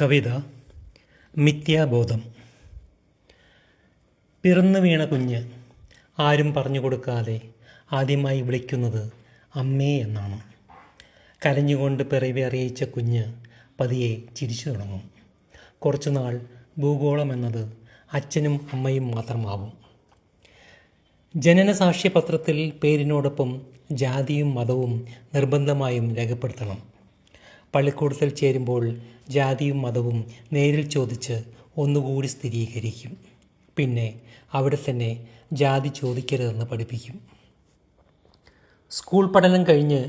കവിത മിഥ്യാബോധം. പിറന്നു വീണ കുഞ്ഞ് ആരും പറഞ്ഞു കൊടുക്കാതെ ആദ്യമായി വിളിക്കുന്നത് അമ്മേ എന്നാണ്. കരഞ്ഞുകൊണ്ട് പിറവി അറിയിച്ച കുഞ്ഞ് പതിയെ ചിരിച്ചു തുടങ്ങും. കുറച്ചുനാൾ ഭൂഗോളം എന്നത് അച്ഛനും അമ്മയും മാത്രമാവും. ജനനസാക്ഷ്യപത്രത്തിൽ പേരിനോടൊപ്പം ജാതിയും മതവും നിർബന്ധമായും രേഖപ്പെടുത്തണം. പള്ളിക്കൂടത്തിൽ ചേരുമ്പോൾ ജാതിയും മതവും നേരിൽ ചോദിച്ച് ഒന്നുകൂടി സ്ഥിരീകരിക്കും. പിന്നെ അവിടെ തന്നെ ജാതി ചോദിക്കരുതെന്ന് പഠിപ്പിക്കും. സ്കൂൾ പഠനം കഴിഞ്ഞ്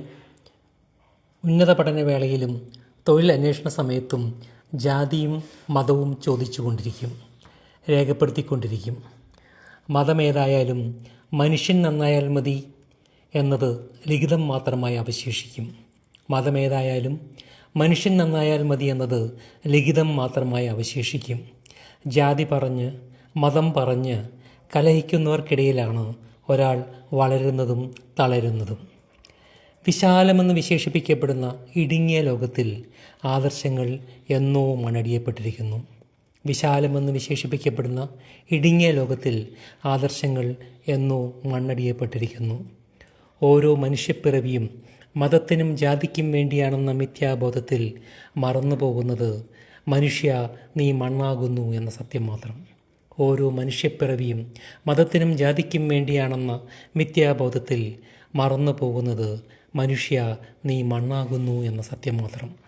ഉന്നത പഠനവേളയിലും തൊഴിൽ അന്വേഷണ സമയത്തും ജാതിയും മതവും ചോദിച്ചുകൊണ്ടിരിക്കും. രേഖപ്പെടുത്തിക്കൊണ്ടിരിക്കും. മതമേതായാലും മനുഷ്യൻ നന്നായാൽ മതി എന്നത് ലിഖിതം മാത്രമായി അവശേഷിക്കും. മതമേതായാലും മനുഷ്യൻ നന്നായാൽ മതി എന്നത് ലിഖിതം മാത്രമായി അവശേഷിക്കും. ജാതി പറഞ്ഞ് മതം പറഞ്ഞ് കലഹിക്കുന്നവർക്കിടയിലാണ് ഒരാൾ വളരുന്നതും തളരുന്നതും. വിശാലമെന്ന് വിശേഷിപ്പിക്കപ്പെടുന്ന ഇടുങ്ങിയ ലോകത്തിൽ ആദർശങ്ങൾ എന്നോ മണടിയപ്പെട്ടിരിക്കുന്നു. വിശാലമെന്ന് വിശേഷിപ്പിക്കപ്പെടുന്ന ഇടുങ്ങിയ ലോകത്തിൽ ആദർശങ്ങൾ എന്നോ മണ്ണടിയപ്പെട്ടിരിക്കുന്നു. ഓരോ മനുഷ്യപ്പിറവിയും മതത്തിനും ജാതിക്കും വേണ്ടിയാണെന്ന മിഥ്യാബോധത്തിൽ മറന്നുപോകുന്നത് മനുഷ്യ നീ മണ്ണാകുന്നു എന്ന സത്യം മാത്രം. ഓരോ മനുഷ്യപ്പിറവിയും മതത്തിനും ജാതിക്കും വേണ്ടിയാണെന്ന മിഥ്യാബോധത്തിൽ മറന്നു പോകുന്നത് മനുഷ്യ നീ മണ്ണാകുന്നു എന്ന സത്യം മാത്രം.